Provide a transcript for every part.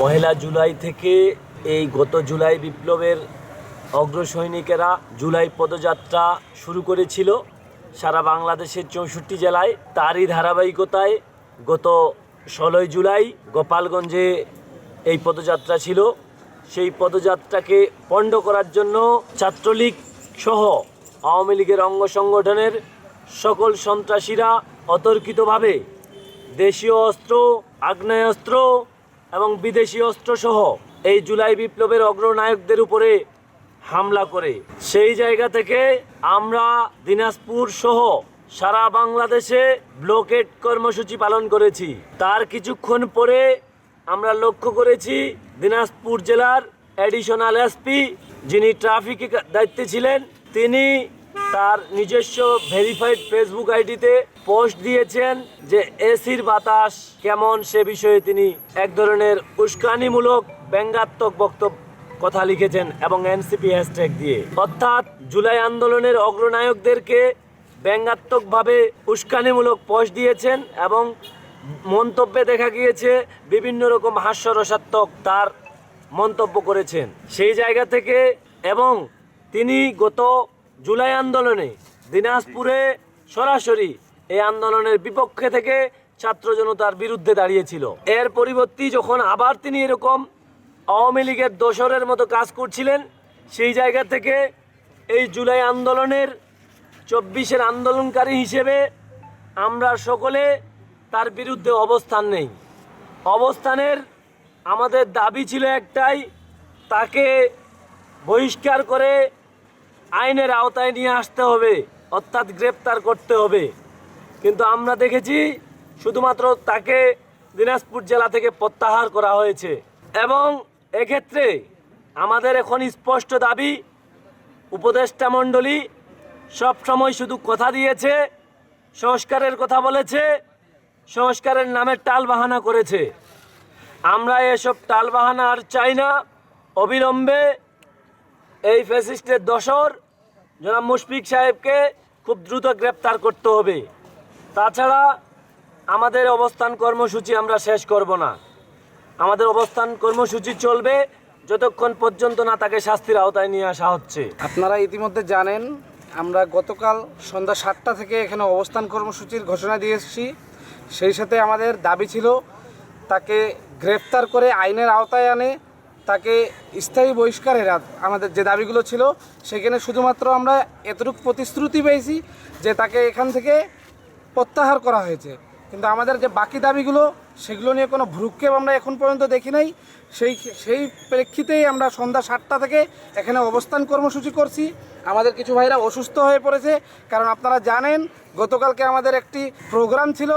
পহেলা জুলাই থেকে এই গত জুলাই বিপ্লবের অগ্রসৈনিকেরা জুলাই পদযাত্রা শুরু করেছিল। সারা বাংলাদেশের চৌষট্টি জেলায় তারই ধারাবাহিকতায় গত ষোলোই জুলাই গোপালগঞ্জে এই পদযাত্রা ছিল। সেই পদযাত্রাকে পণ্ড করার জন্য ছাত্রলীগ সহ আওয়ামী লীগের অঙ্গ সংগঠনের সকল সন্ত্রাসীরা অতর্কিতভাবে দেশীয় অস্ত্র, আগ্নেয়াস্ত্র এবং বিদেশি অস্ত্র সহ এই জুলাই বিপ্লবের অগ্রনায়কদের উপরে হামলা করে। সেই জায়গা থেকে আমরা দিনাজপুর সহ সারা বাংলাদেশে ব্লকেট কর্মসূচি পালন করেছি। তার কিছুক্ষণ পরে আমরা লক্ষ্য করেছি দিনাজপুর জেলার অ্যাডিশনাল এসপি যিনি ট্রাফিকে দায়িত্বে ছিলেন, তিনি তার নিজস্ব ভেরিফাইড ফেসবুক আইডিতে পোস্ট দিয়েছেন যে এসির বাতাস কেমন সে বিষয়ে তিনি এক ধরনের উস্কানিমূলক ব্যঙ্গাত্মক বক্তব্য কথা লিখেছেন এবং এনসিপি হ্যাশট্যাগ দিয়ে। অর্থাৎ জুলাই আন্দোলনের অগ্রনায়কদেরকে ব্যঙ্গাত্মকভাবে উস্কানিমূলক পোস্ট দিয়েছেন এবং মন্তব্যে দেখা গিয়েছে বিভিন্ন রকম হাস্যরসাত্মক তার মন্তব্য করেছেন। সেই জায়গা থেকে এবং তিনি গত জুলাই আন্দোলনে দিনাজপুরে সরাসরি এই আন্দোলনের বিপক্ষে থেকে ছাত্র জনতার বিরুদ্ধে দাঁড়িয়েছিল। এর পরিবর্তে যখন আবার তিনি এরকম আওয়ামী লীগের দোসরের মতো কাজ করছিলেন, সেই জায়গা থেকে এই জুলাই আন্দোলনের চব্বিশের আন্দোলনকারী হিসেবে আমরা সকলে তার বিরুদ্ধে অবস্থান নেই। অবস্থানের আমাদের দাবি ছিল একটাই, তাকে বহিষ্কার করে আইনের আওতায় নিয়ে আসতে হবে, অর্থাৎ গ্রেপ্তার করতে হবে। কিন্তু আমরা দেখেছি শুধুমাত্র তাকে দিনাজপুর জেলা থেকে প্রত্যাহার করা হয়েছে। এবং এক্ষেত্রে আমাদের এখন স্পষ্ট দাবি, উপদেষ্টা মণ্ডলী সব সময় শুধু কথা দিয়েছে, সংস্কারের কথা বলেছে, সংস্কারের নামে টাল বাহানা করেছে। আমরা এসব টাল বাহানা আর চাই না। অবিলম্বে এই ফ্যাসিস্টের দশর জনাব মুশফিক সাহেবকে খুব দ্রুত গ্রেপ্তার করতে হবে। তাছাড়া আমাদের অবস্থান কর্মসূচি আমরা শেষ করব না। আমাদের অবস্থান কর্মসূচি চলবে যতক্ষণ পর্যন্ত না তাকে শাস্তির আওতায় নিয়ে আসা হচ্ছে। আপনারা ইতিমধ্যে জানেন, আমরা গতকাল সন্ধ্যা সাতটা থেকে এখানে অবস্থান কর্মসূচির ঘোষণা দিয়ে এসেছি। সেই সাথে আমাদের দাবি ছিল, তাকে গ্রেফতার করে আইনের আওতায় আনে তাকে স্থায়ী বহিষ্কারের আমাদের যে দাবিগুলো ছিল, সেখানে শুধুমাত্র আমরা এতটুকু প্রতিশ্রুতি পেয়েছি যে তাকে এখান থেকে প্রত্যাহার করা হয়েছে। কিন্তু আমাদের যে বাকি দাবিগুলো, সেগুলো নিয়ে কোনো ভ্রুক্ষেপ আমরা এখন পর্যন্ত দেখি নাই। সেই সেই প্রেক্ষিতেই আমরা সন্ধ্যা সাতটা থেকে এখানে অবস্থান কর্মসূচি করছি। আমাদের কিছু ভাইরা অসুস্থ হয়ে পড়েছে। কারণ আপনারা জানেন, গতকালকে আমাদের একটি প্রোগ্রাম ছিল।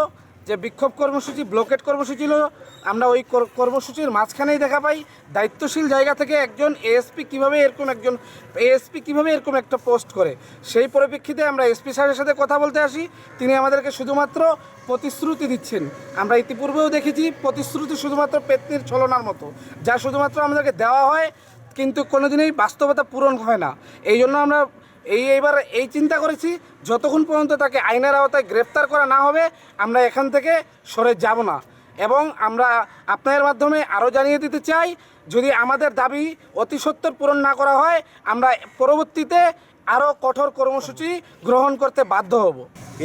যে বিক্ষোভ কর্মসূচি, ব্লকেট কর্মসূচি ছিল আমরা ওই কর- কর্মসূচির মাঝখানেই দেখা পাই, দায়িত্বশীল জায়গা থেকে একজন এএসপি কীভাবে এরকম একজন এএসপি কীভাবে এরকম একটা পোস্ট করে? সেই পরিপ্রেক্ষিতে আমরা এসপি সাহেবের সাথে কথা বলতে আসি, তিনি আমাদেরকে শুধুমাত্র প্রতিশ্রুতি দিচ্ছেন। আমরা ইতিপূর্বেও দেখেছি, প্রতিশ্রুতি শুধুমাত্র পেতনির ছলনার মতো, যা শুধুমাত্র আমাদেরকে দেওয়া হয়, কিন্তু কোনোদিনই বাস্তবতা পূরণ হয় না। এই জন্য আমরা এই এইবার এই চিন্তা করেছি যতক্ষণ পর্যন্ত তাকে আইনের আওতায় গ্রেপ্তার করা না হবে, আমরা এখান থেকে সরে যাব না। এবং আমরা আপনাদের মাধ্যমে আরও জানিয়ে দিতে চাই, যদি আমাদের দাবি অতি সত্বর পূরণ না করা হয়, আমরা পরবর্তীতে আরও কঠোর কর্মসূচি গ্রহণ করতে বাধ্য হব।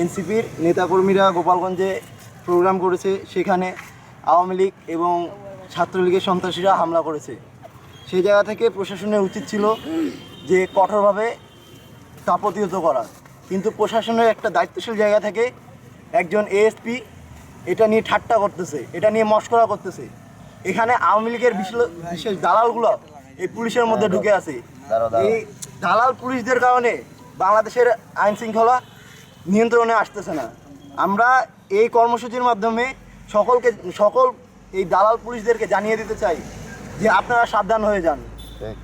এনসিপির নেতাকর্মীরা গোপালগঞ্জে প্রোগ্রাম করেছে, সেখানে আওয়ামী লীগ এবং ছাত্রলীগের সন্ত্রাসীরা হামলা করেছে। সেই জায়গা থেকে প্রশাসনের উচিত ছিল যে কঠোরভাবে তা প্রতিহত করা। কিন্তু প্রশাসনের একটা দায়িত্বশীল জায়গা থেকে একজন এএসপি এটা নিয়ে ঠাট্টা করতেছে এটা নিয়ে মস্করা করতেছে। এখানে আওয়ামী লীগের বিশেষ- বিশেষ দালালগুলো এই পুলিশের মধ্যে ঢুকে আছে। এই দালাল পুলিশদের কারণে বাংলাদেশের আইন শৃঙ্খলা নিয়ন্ত্রণে আসতেছে না। আমরা এই কর্মসূচির মাধ্যমে সকলকে সকল এই দালাল পুলিশদেরকে জানিয়ে দিতে চাই যে আপনারা সাবধান হয়ে যান।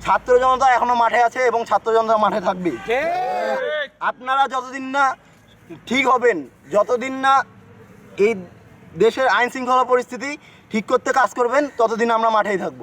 ছাত্র জনতা এখনও মাঠে আছে এবং ছাত্র জনতা মাঠে থাকবে। আপনারা যতদিন না ঠিক হবেন, যতদিন না এই দেশের আইন শৃঙ্খলা পরিস্থিতি ঠিক করতে কাজ করবেন, ততদিন আমরা মাঠেই থাকব।